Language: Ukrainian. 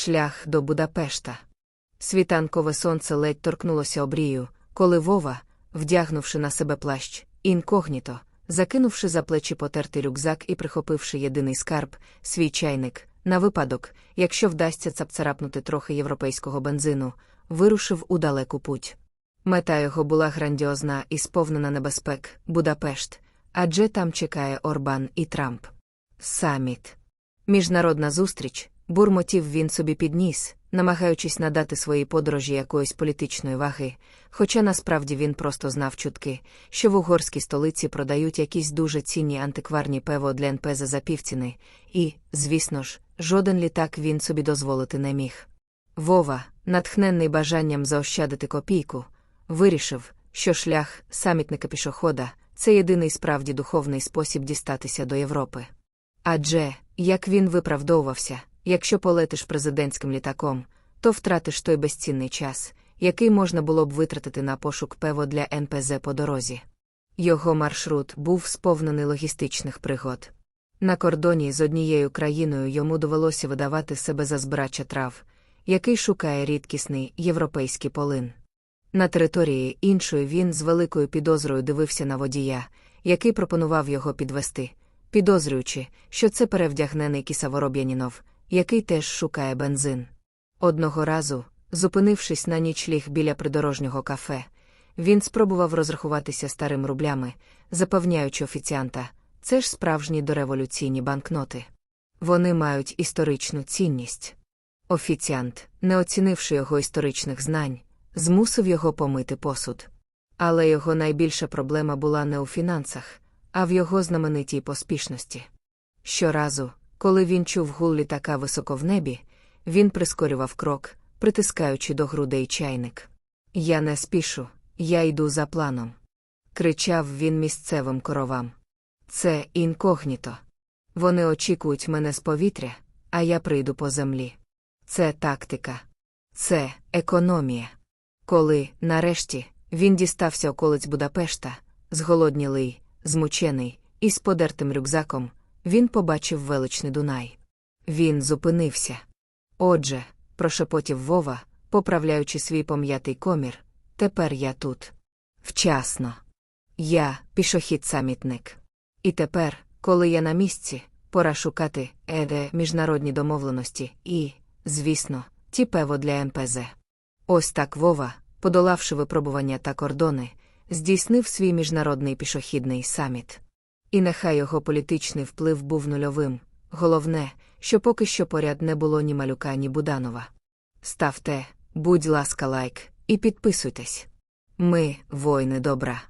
шлях до Будапешта. Світанкове сонце ледь торкнулося обрію, коли Вова, вдягнувши на себе плащ, інкогніто, закинувши за плечі потертий рюкзак і прихопивши єдиний скарб, свій чайник, на випадок, якщо вдасться цапцарапнути трохи європейського бензину, вирушив у далеку путь. Мета його була грандіозна і сповнена небезпек Будапешт, адже там чекає Орбан і Трамп. Саміт. Міжнародна зустріч, бурмотів він собі підніс, намагаючись надати своїй подорожі якоїсь політичної ваги, хоча насправді він просто знав чутки, що в угорській столиці продають якісь дуже цінні антикварні пево для НПЗ за півціни, і, звісно ж, жоден літак він собі дозволити не міг. Вова, натхненний бажанням заощадити копійку, вирішив, що шлях самітника пішохода це єдиний справді духовний спосіб дістатися до Європи. Адже, як він виправдовувався, якщо полетиш президентським літаком, то втратиш той безцінний час, який можна було б витратити на пошук пево для НПЗ по дорозі. Його маршрут був сповнений логістичних пригод. На кордоні з однією країною йому довелося видавати себе за збирача трав, який шукає рідкісний європейський полин. На території іншої він з великою підозрою дивився на водія, який пропонував його підвести, підозрюючи, що це перевдягнений кісавороб'янінов, який теж шукає бензин. Одного разу, зупинившись на нічліг біля придорожнього кафе, він спробував розрахуватися старим рублями, запевняючи офіціанта, це ж справжні дореволюційні банкноти. Вони мають історичну цінність. Офіціант, не оцінивши його історичних знань, змусив його помити посуд. Але його найбільша проблема була не у фінансах, а в його знаменитій поспішності. Щоразу, коли він чув гул літака високо в небі, він прискорював крок, притискаючи до грудей чайник. Я не спішу, я йду за планом. кричав він місцевим коровам. Це інкогніто. Вони очікують мене з повітря, а я прийду по землі. Це тактика, це економія. Коли, нарешті, він дістався околиць Будапешта, зголоднілий, змучений, і з подертим рюкзаком, він побачив величний Дунай. Він зупинився. Отже, прошепотів Вова, поправляючи свій пом'ятий комір, тепер я тут. Вчасно. Я пішохід самітник. І тепер, коли я на місці, пора шукати еде міжнародні домовленості і, звісно, ті пево для НПЗ. Ось так Вова, подолавши випробування та кордони, здійснив свій міжнародний пішохідний саміт. І нехай його політичний вплив був нульовим, головне, що поки що поряд не було ні малюка, ні Буданова. Ставте, будь ласка, лайк, і підписуйтесь. Ми, воїни добра.